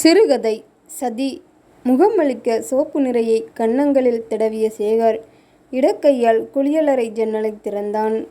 சிறுகதை சதி முகமளிக்க சோப்பு நிறையை கன்னங்களில் தடவிய சேகர் இடக்கையால் குளியலறை ஜன்னலை திறந்தான்.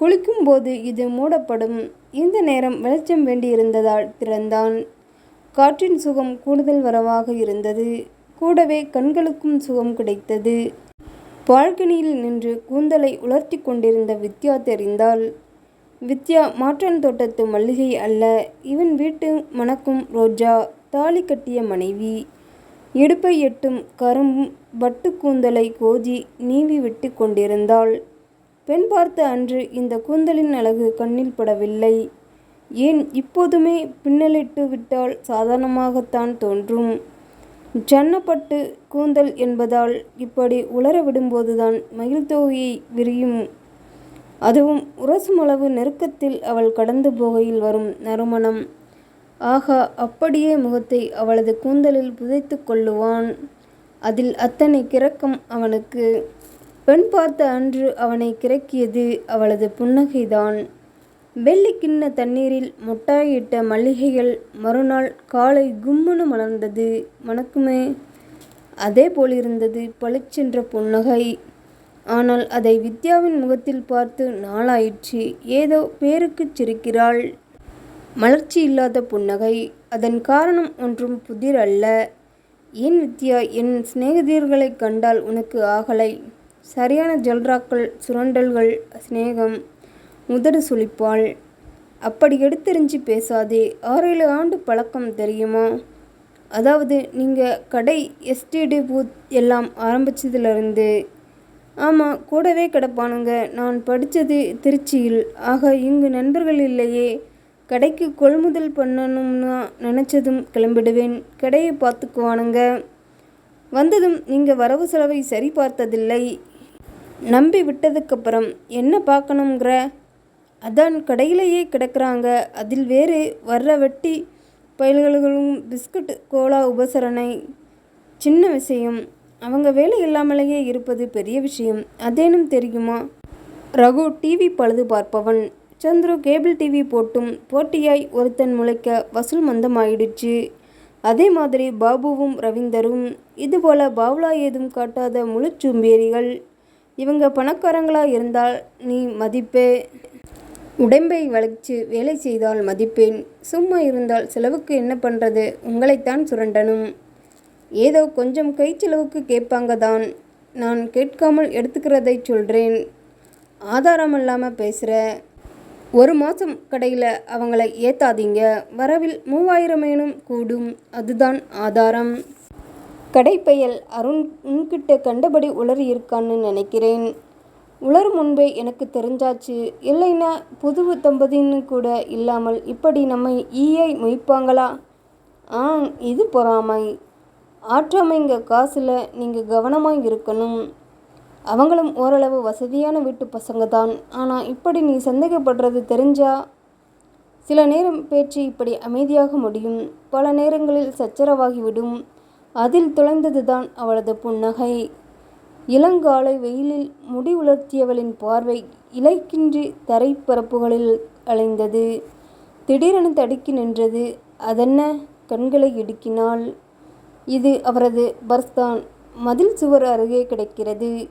குளிக்கும்போது இது மூடப்படும். இந்த நேரம் வெளிச்சம் வேண்டியிருந்ததால் திறந்தான். காற்றின் சுகம் கூடுதல் வரவாக இருந்தது. கூடவே கண்களுக்கும் சுகம் கிடைத்தது. பால்கனியில் நின்று கூந்தலை உலர்த்திக் கொண்டிருந்த வித்யா தெரிந்தாள். வித்யா மாற்றன் தோட்டத்து மல்லிகை அல்ல. இவன் வீட்டு மணக்கும் ரோஜா. தாலி கட்டிய மனைவி. இடுப்பை எட்டும் கரும் பட்டுக்கூந்தலை கோதி நீவி விட்டுக் கொண்டிருந்தாள். பெண் பார்த்த அன்று இந்த கூந்தலின் அழகு கண்ணில் படவில்லை. ஏன் இப்போதுமே பின்னலிட்டு விட்டால் சாதாரணமாகத்தான் தோன்றும். ஜன்னப்பட்டு கூந்தல் என்பதால் இப்படி உலர விடும்போதுதான் மயில் தொகையை விரியும். அதுவும் உரசுமளவு நெருக்கத்தில் அவள் கடந்து போகையில் வரும் நறுமணம். ஆகா அப்படியே முகத்தை அவளது கூந்தலில் புதைத்து கொள்ளுவான். அதில் அத்தனை கிறக்கம் அவனுக்கு. பெண் பார்த்த அன்று அவனை கிறக்கியது அவளது புன்னகைதான். வெள்ளி கிண்ணத் தண்ணீரில் மொட்டாயிட்ட மல்லிகைகள் மறுநாள் காலை கும்முனு மலர்ந்தது. மணக்குமே. அதே போலிருந்தது பளிச்சென்ற புன்னகை. ஆனால் அதை வித்யாவின் முகத்தில் பார்த்து நாளாயிற்று. ஏதோ பேருக்குச் சிரிக்கிறாள். மலர்ச்சி இல்லாத புன்னகை. அதன் காரணம் ஒன்றும் புதிர் அல்ல. ஏன் வித்யா என் சிநேகிதர்களைக் கண்டால் உனக்கு ஆகலை? சரியான ஜல்ராக்கள் சுரண்டல்கள் சிநேகம். உதடு சுழிப்பாள் அப்படி எடுத்தெறிஞ்சு பேசாதே. ஆறேழு ஆண்டு பழக்கம் தெரியுமா? அதாவது நீங்கள் கடை எஸ்டிடி பூத் எல்லாம் ஆரம்பிச்சதுலேருந்து ஆமாம் கூடவே கிடப்பானுங்க. நான் படித்தது திருச்சியில். ஆக இங்கு நண்பர்கள் இல்லையே. கடைக்கு கொள்முதல் பண்ணணும்னு நினச்சதும் கிளம்பிடுவேன். கடையை பார்த்துக்குவானுங்க. வந்ததும் நீங்கள் வரவு செலவை சரி பார்த்ததில்லை. நம்பி விட்டதுக்கப்புறம் என்ன பார்க்கணுங்கிற? அதான் கடையிலேயே கிடக்கிறாங்க அதில் வேறு வர்ற வெட்டி பயல்களும் பிஸ்கட் கோலா உபசரணை. சின்ன விஷயம். அவங்க வேலை இல்லாமலேயே இருப்பது பெரிய விஷயம். அதேனும் தெரியுமா? ரகு டிவி பழுது பார்ப்பவன். சந்துரு கேபிள் டிவி போட்டும் போட்டியாய் ஒருத்தன் முளைக்க வசூல் மந்தமாயிடுச்சு. அதே மாதிரி பாபுவும் ரவீந்தரும். இதுபோல பாவ்லா ஏதும் காட்டாத முழுச்சும்பேறிகள் இவங்க பணக்காரங்களா இருந்தால் நீ மதிப்பே. உடம்பை வளைச்சு வேலை செய்தால் மதிப்பேன். சும்மா இருந்தால் செலவுக்கு என்ன பண்ணுறது உங்களைத்தான் சுரண்டனும் ஏதோ கொஞ்சம் கை செலவுக்கு கேட்பாங்க தான். நான் கேட்காமல் எடுத்துக்கிறதை சொல்கிறேன் ஆதாரம் இல்லாமல் பேசுகிற ஒரு மாதம் கடையில் அவங்கள ஏத்தாதீங்க. வரவில் மூவாயிரமேனும் கூடும். அதுதான் ஆதாரம். கடைப்பயல் அருண் உன்கிட்ட கண்டபடி உளறியிருக்கான்னு நினைக்கிறேன். உளறும் முன்பே எனக்கு தெரிஞ்சாச்சு. இல்லைன்னா புது தம்பதின்னு கூட இல்லாமல் இப்படி நம்மை ஈயை மொய்ப்பாங்களா? ஆ இது பொறாமை. ஆற்றாமைங்க காசில் நீங்கள் கவனமாக இருக்கணும். அவங்களும் ஓரளவு வசதியான வீட்டுப் பசங்கதான். ஆனால் இப்படி நீ சந்தேகப்படுறது தெரிஞ்சா? சில நேரம் பேச்சு இப்படி அமைதியாக முடியும். பல நேரங்களில் சச்சரவாகிவிடும். அதில் தொலைந்ததுதான் அவளது புன்னகை. இளங்காலை வெயிலில் முடி உலர்த்தியவளின் பார்வை இலைக்கின்றி தரைப்பரப்புகளில் அலைந்தது. திடீரென தடுக்கி நின்றது. அதென்ன? கண்களை இடுக்கினாள். இது அவரது பர்ஸ்தான். மதில் சுவர் அருகே கிடைக்கிறது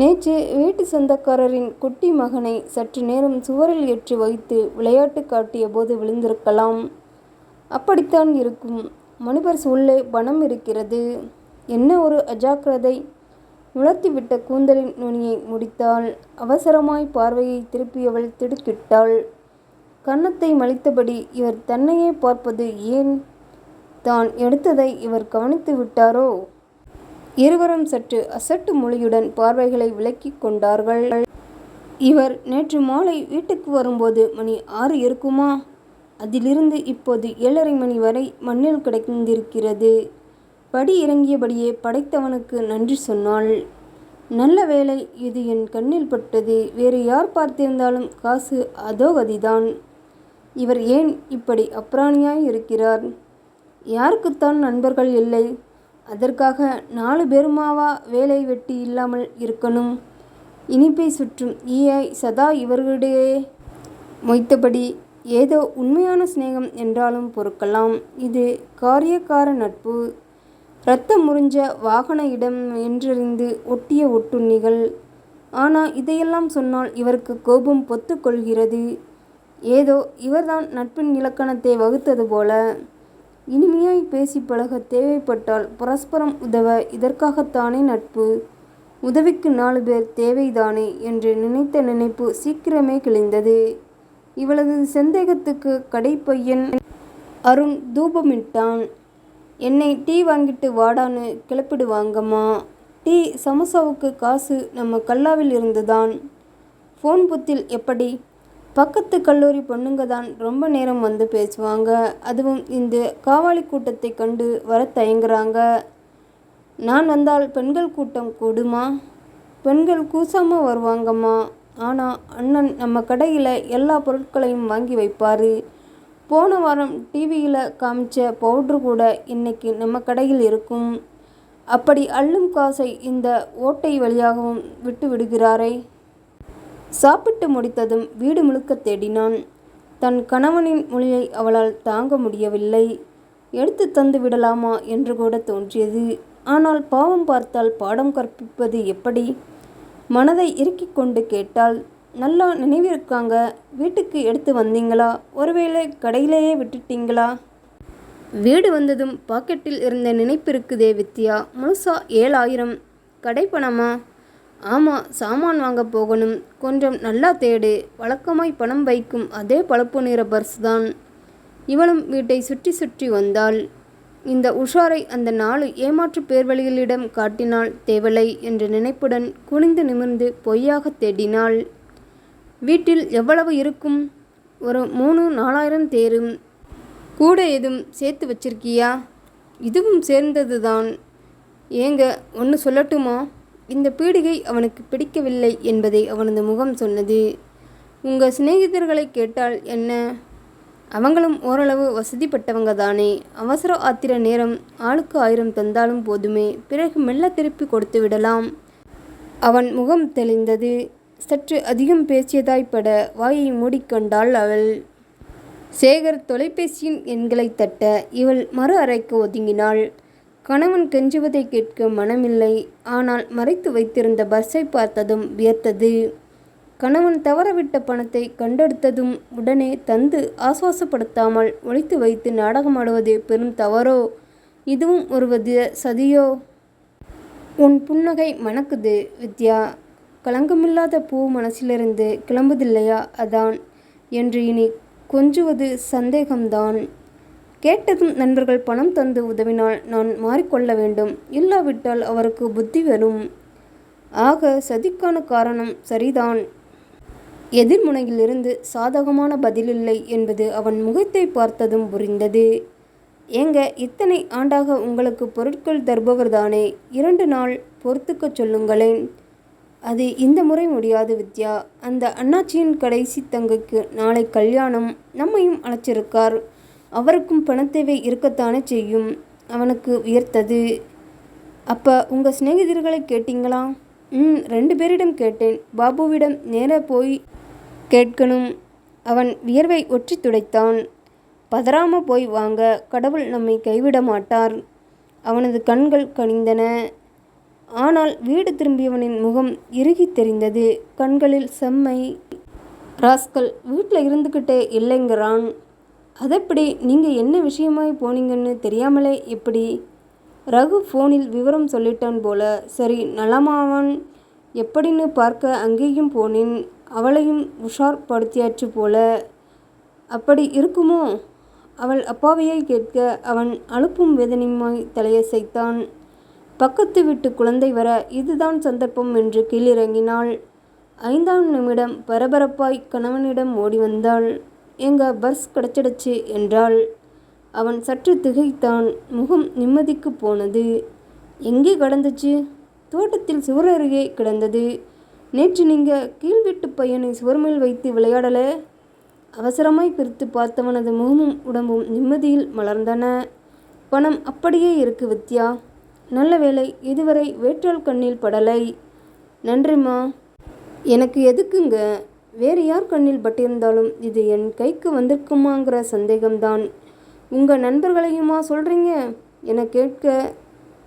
நேற்று வீட்டு சொந்தக்காரரின் குட்டி மகனை சற்று நேரம் சுவரில் ஏற்றி வைத்து விளையாட்டு காட்டியபோது விழுந்திருக்கலாம். அப்படித்தான் இருக்கும். மணிபர்ஸ் உள்ளே பணம் இருக்கிறது. என்ன ஒரு அஜாக்கிரதை. உலர்த்திவிட்ட கூந்தலின் நுனியை முடித்தாள். அவசரமாய் பார்வையை திருப்பியவள் திடுக்கிட்டாள். கன்னத்தை மலித்தபடி இவர் தன்னையே பார்ப்பது ஏன்? தான் எடுத்ததை இவர் கவனித்து விட்டாரோ? இருவரும் சற்று அசட்டு மொழியுடன் பார்வைகளை விலக்கிக் கொண்டார்கள். இவர் நேற்று மாலை வீட்டுக்கு வரும்போது மணி ஆறு இருக்குமா? அதிலிருந்து இப்போது ஏழரை மணி வரை மண்ணில் கிடந்திருக்கிறது. படி இறங்கியபடியே படைத்தவனுக்கு நன்றி சொன்னாள். நல்ல வேளை இது என் கண்ணில் பட்டது. வேறு யார் பார்த்திருந்தாலும் காசு அதோகதிதான். இவர் ஏன் இப்படி அப்ராணியாய் இருக்கிறார்? யாருக்குத்தான் நண்பர்கள் இல்லை? அதற்காக நாலு பேருமாவா வேலை வெட்டி இல்லாமல் இருக்கணும்? இனிப்பைச் சுற்றும் ஈயை சதா இவர்களிடையே மொய்த்தபடி ஏதோ உண்மையான சிநேகம் என்றாலும் பொறுக்கலாம். இது காரியக்கார நட்பு. இரத்தம் முறிஞ்ச வாகன இடம் என்றறிந்து ஒட்டிய ஒட்டுண்ணிகள். ஆனால் இதையெல்லாம் சொன்னால் இவருக்கு கோபம் பொத்துக்கொள்கிறது ஏதோ இவர்தான் நட்பின் இலக்கணத்தை வகுத்தது போல. இனிமையாய் பேசி பழக தேவைப்பட்டால் பரஸ்பரம் உதவ இதற்காகத்தானே நட்பு? உதவிக்கு நாலு பேர் தேவைதானே என்று நினைத்த நினைப்பு சீக்கிரமே கிழிந்தது. இவளது சந்தேகத்துக்கு கடைப்பையன் அருண் தூபமிட்டான். என்னை டீ வாங்கிட்டு வாடான்னு கிளப்பிடுவாங்கம்மா. டீ சமோசாவுக்கு காசு நம்ம கல்லாவில் இருந்துதான். ஃபோன் புத்தில் எப்படி பக்கத்து கல்லூரி பொண்ணுங்க தான் ரொம்ப நேரம் வந்து பேசுவாங்க. அதுவும் இந்த காவாலி கூட்டத்தை கண்டு வர தயங்குறாங்க. நான் வந்தால் பெண்கள் கூட்டம் கூடுமா? பெண்கள் கூசாமல் வருவாங்கம்மா. ஆனால் அண்ணன் நம்ம கடையில் எல்லா பொருட்களையும் வாங்கி வைப்பார். போன வாரம் டிவியில் காமிச்ச பவுட்ரு கூட இன்னைக்கு நம்ம கடையில் இருக்கும். அப்படி அள்ளும் காசை இந்த ஓட்டை வழியாகவும் விட்டு விடுகிறாரே. சாப்பிட்டு முடித்ததும் வீடு முழுக்க தேடினான். தன் கணவனின் மொழியை அவளால் தாங்க முடியவில்லை. எடுத்து தந்து விடலாமா என்று கூட தோன்றியது. ஆனால் பாவம் பார்த்தால் பாடம் கற்பிப்பது எப்படி? மனதை இறுக்கிக் கொண்டு கேட்டால் நல்லா நினைவிருக்காங்க. வீட்டுக்கு எடுத்து வந்தீங்களா? ஒருவேளை கடையிலேயே விட்டுட்டீங்களா? வீடு வந்ததும் பாக்கெட்டில் இருந்த நினைப்பு இருக்குதே வித்யா. முழுசா ஏழாயிரம். கடைப்பணமா ஆமாம் சாமான் வாங்க போகணும். கொஞ்சம் நல்லா தேடு. வழக்கமாய் பணம் வைக்கும் அதே பழுப்பு நிற பர்ஸ் தான். இவளும் வீட்டை சுற்றி சுற்றி வந்தாள். இந்த உஷாரை அந்த நாலு ஏமாற்று பேர்வழிகளிடம் காட்டினால் தேவலை என்ற நினைப்புடன் குனிந்து நிமிர்ந்து பொய்யாக தேடினாள். வீட்டில் எவ்வளவு இருக்கும்? ஒரு மூணு நாலாயிரம் தேரும். கூட எதுவும் சேர்த்து வச்சிருக்கியா? இதுவும் சேர்ந்தது தான் ஏங்க ஒன்று சொல்லட்டுமா? இந்த பீடிகை அவனுக்கு பிடிக்கவில்லை என்பதை அவனது முகம் சொன்னது. உங்கள் சிநேகிதர்களை கேட்டால் என்ன? அவங்களும் ஓரளவு வசதிப்பட்டவங்க தானே அவசர ஆத்திர நேரம் ஆளுக்கு ஆயிரம் தந்தாலும் போதுமே. பிறகு மெல்ல திருப்பி கொடுத்து விடலாம். அவன் முகம் தெளிந்தது. சற்று அதிகம் பேசியதாய்ப்பட வாயை மூடிக்கொண்டாள் அவள். சேகர் தொலைபேசியின் எண்களை தட்ட இவள் மறு அறைக்கு ஒதுங்கினாள். கணவன் கெஞ்சுவதை கேட்க மனமில்லை. ஆனால் மறைத்து வைத்திருந்த பஸ்ஸை பார்த்ததும் வியர்த்தது. கணவன் தவறவிட்ட பணத்தை கண்டெடுத்ததும் உடனே தந்து ஆசுவாசப்படுத்தாமல் ஒழித்து வைத்து நாடகமாடுவது பெரும் தவறோ? இதுவும் ஒரு வித சதியோ? உன் புன்னகை மணக்குது வித்யா. களங்கமில்லாத பூ மனசிலிருந்து கிளம்புதில்லையா? அதான். என்று இனி கொஞ்சுவது சந்தேகம்தான். கேட்டதும் நண்பர்கள் பணம் தந்து உதவினால் நான் மாறிக்கொள்ள வேண்டும். இல்லாவிட்டால் அவருக்கு புத்தி வரும். ஆக சதிக்கான காரணம் சரிதான். எதிர்முனையிலிருந்து சாதகமான பதிலில்லை என்பது அவன் முகத்தை பார்த்ததும் புரிந்தது. ஏங்க இத்தனை ஆண்டாக உங்களுக்கு பொருட்கள் தருபவர்தானே இரண்டு நாள் பொறுத்துக்கச் சொல்லுங்களேன். அது இந்த முறை முடியாது வித்யா. அந்த அண்ணாச்சியின் கடைசி தங்கைக்கு நாளை கல்யாணம் நம்மையும் அழைச்சிருக்கார். அவருக்கும் பணத்தேவை இருக்கத்தானே செய்யும். அவனுக்கு உயர்த்தது. அப்போ உங்கள் சிநேகிதர்களை கேட்டீங்களா? ம் ரெண்டு பேரிடம் கேட்டேன். பாபுவிடம் நேராக போய் கேட்கணும். அவன் வியர்வை ஒற்றி துடைத்தான். பதறாம போய் வாங்க கடவுள் நம்மை கைவிட மாட்டார். அவனது கண்கள் கனிந்தன. ஆனால் வீடு திரும்பியவனின் முகம் இறுகி தெரிந்தது. கண்களில் செம்மை. ராஸ்கல் வீட்டில் இருந்துக்கிட்டே இல்லைங்கிறான். அதெப்படி? நீங்கள் என்ன விஷயமாய் போனீங்கன்னு தெரியாமலே எப்படி? ரகு ஃபோனில் விவரம் சொல்லிட்டான் போல. சரி நலமாவன் எப்படின்னு பார்க்க அங்கேயும் போனேன். அவளையும் உஷார் படுத்தியாச்சு போல. அப்படி இருக்குமோ? அவள் அப்பாவையை கேட்க அவன் அலுப்பும் வேதனையுமாய் தலையசைத்தான். பக்கத்து வீட்டு குழந்தை வர இதுதான் சந்தர்ப்பம் என்று கீழிறங்கினாள். ஐந்தாம் நிமிடம் பரபரப்பாய் கணவனிடம் ஓடி வந்தாள். எங்க பர்ஸ் கிடச்சிடுச்சு என்றாள். அவன் சற்று திகைத்தான். முகம் நிம்மதிக்கு போனது. எங்கே கடந்துச்சு? தோட்டத்தில் சுவர் அருகே கிடந்தது. நேற்று நீங்கள் கீழ்வீட்டு பையனை சுவர் மேல் வைத்து விளையாடல? அவசரமாய் பிரித்து பார்த்தவனது முகமும் உடம்பும் நிம்மதியில் மலர்ந்தன. பணம் அப்படியே இருக்கு வித்யா. நல்ல வேளை இதுவரை வேற்றால் கண்ணில் படலை. நன்றிம்மா. எனக்கு எதுக்குங்க? வேறு யார் கண்ணில் பட்டிருந்தாலும் இது என் கைக்கு வந்திருக்குமாங்கிற சந்தேகம்தான். உங்கள் நண்பர்களையுமா சொல்கிறீங்க என கேட்க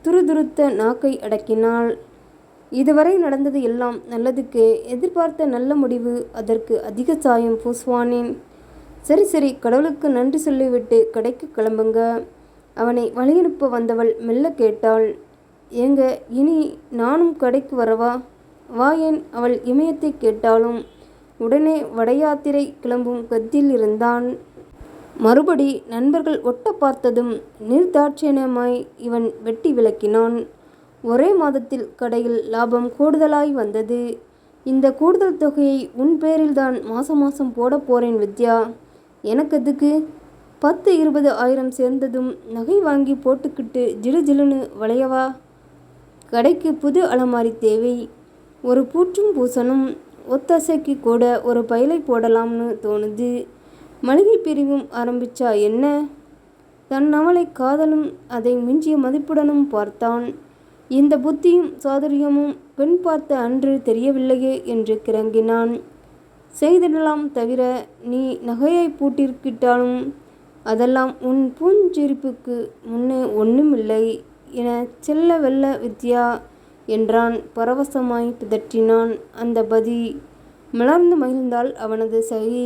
துருதுருத்த நாக்கை அடக்கினாள். இதுவரை நடந்தது எல்லாம் நல்லதுக்கே எதிர்பார்த்த நல்ல முடிவு அதற்கு அதிக சாயம் பூசுவானேன். சரி சரி கடவுளுக்கு நன்றி சொல்லிவிட்டு கடைக்கு கிளம்புங்க. அவனை வழியனுப்ப வந்தவள் மெல்ல கேட்டாள். ஏங்க இனி நானும் கடைக்கு வரவா? வா ஏன் அவள் இமயத்தை கேட்டாலும். உடனே வடயாத்திரை கிளம்பும் கத்தில் இருந்தான். மறுபடி நண்பர்கள் ஒட்ட பார்த்ததும் நிர்தாட்சியமாய் இவன் வெட்டி விளக்கினான். ஒரே மாதத்தில் கடையில் லாபம் கூடுதலாய் வந்தது. இந்த கூடுதல் தொகையை உன் பேரில்தான் மாசம் மாசம் போட போறேன் வித்யா. எனக்கு அதுக்கு பத்து இருபது ஆயிரம் சேர்ந்ததும் நகை வாங்கி போட்டுக்கிட்டு ஜிலு ஜிலுன்னு வளையவா? கடைக்கு புது அலமாரி தேவை. ஒரு பூற்றும் பூசணும். ஒத்தசைக்கு கூட ஒரு பைலை போடலாம்னு தோணுது. மளிகை பிரிவும் ஆரம்பிச்சா என்ன? தன் அவளை காதலும் அதை மிஞ்சிய மதிப்புடனும் பார்த்தான். இந்த புத்தியும் சாதுரியமும் பெண் பார்த்த அன்று தெரியவில்லையே என்று கிறங்கினான். செய்திடலாம் தவிர நீ நகையை பூட்டிருக்கிட்டாலும் அதெல்லாம் உன் பூஞ்சிரிப்புக்கு முன்னே ஒன்றுமில்லை என செல்ல வெல்ல வித்யா என்றான். பரவசமாய் பிதற்றினான். அந்த பதி மலர்ந்து மகிழ்ந்தாள். அவனது சகி